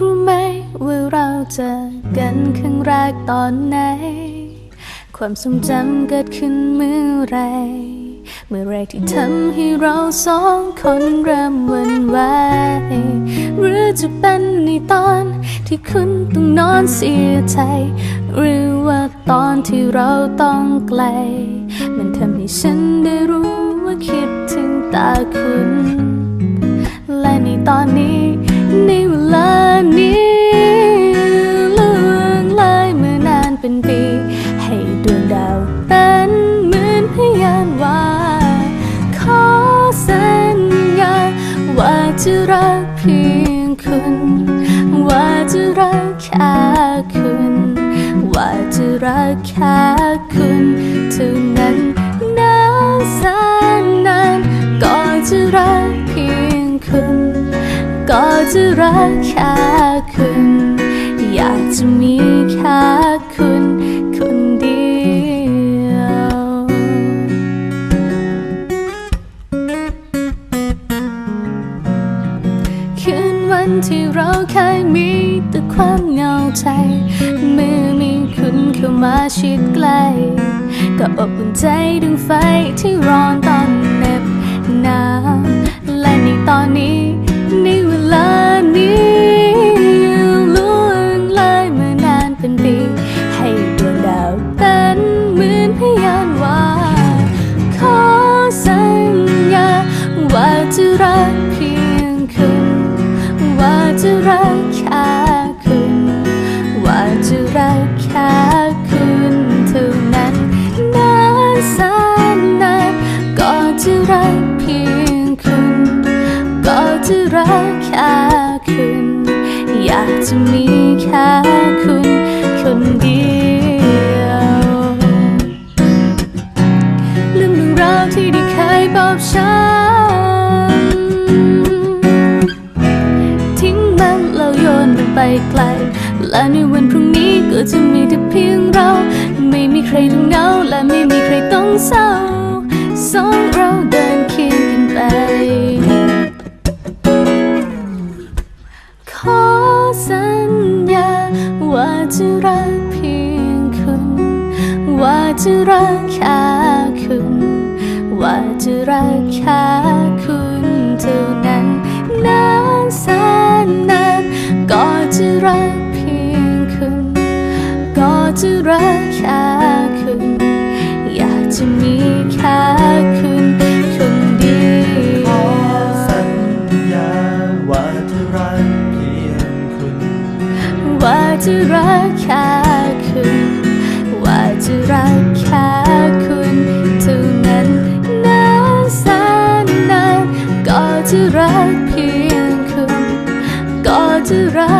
รู้ไหมว่าเราเจอกันครั้งแรกตอนไหน ความทรงจำเกิดขึ้นเมื่อไร เมื่อไรที่ทำให้เราสองคนเริ่มวันไหวหรือจะเป็นในตอนที่คุณต้องนอนเสียใจ หรือว่าตอนที่เราต้องไกล มันทำให้ฉันได้รู้ว่าคิดถึงตาคุณ และในตอนนี้ จะรักเพียงคุณ ว่าจะรักแค่คุณ ว่าจะรักแค่คุณเท่านั้นนานแสนนานก็จะรักเพียงคุณ ก็จะรักแค่คุณ อยากจะมีแค่คุณ คืนวันที่เราเคยมีแต่ความเหงาใจ เมื่อมีคุณเข้ามาชิดใกล้ก็อบอุ่นใจดึงไฟที่ร้อนตอนเหน็บหนาวและในตอนนี้ในเวลานี้ล่วงเลยเมื่อนานเป็นปี ให้ดวงดาวเป็นเหมือนพยานว่า ขอสัญญาว่าจะรัก จะรักแค่คุณ ว่าจะรักแค่คุณเท่านั้นนานแสนนานก็จะรักเพียงคุณ ก็จะรักแค่คุณ อยากจะมีแค่คุณคนเดียวลืมเรื่องราวที่ได้เคยบอกฉัน ไกล และในวันพรุ่งนี้ก็จะมีแต่เพียงเรา ไม่มีใครต้องเหงาและไม่มีใครต้องเศร้า สองเราเดินเคียงกันไป ขอสัญญาว่าจะรักเพียงคุณ ว่าจะรักแค่คุณ ว่าจะรักแค่ จะรักแค่คุณ อยากจะมีแค่คุณคนเดียวขอสัญญาว่าจะรักเพียงคุณ ว่าจะรักแค่คุณ ว่าจะรักแค่คุณเท่านั้นนะแสนนานก็จะรักเพียงคุณ ก็จะรัก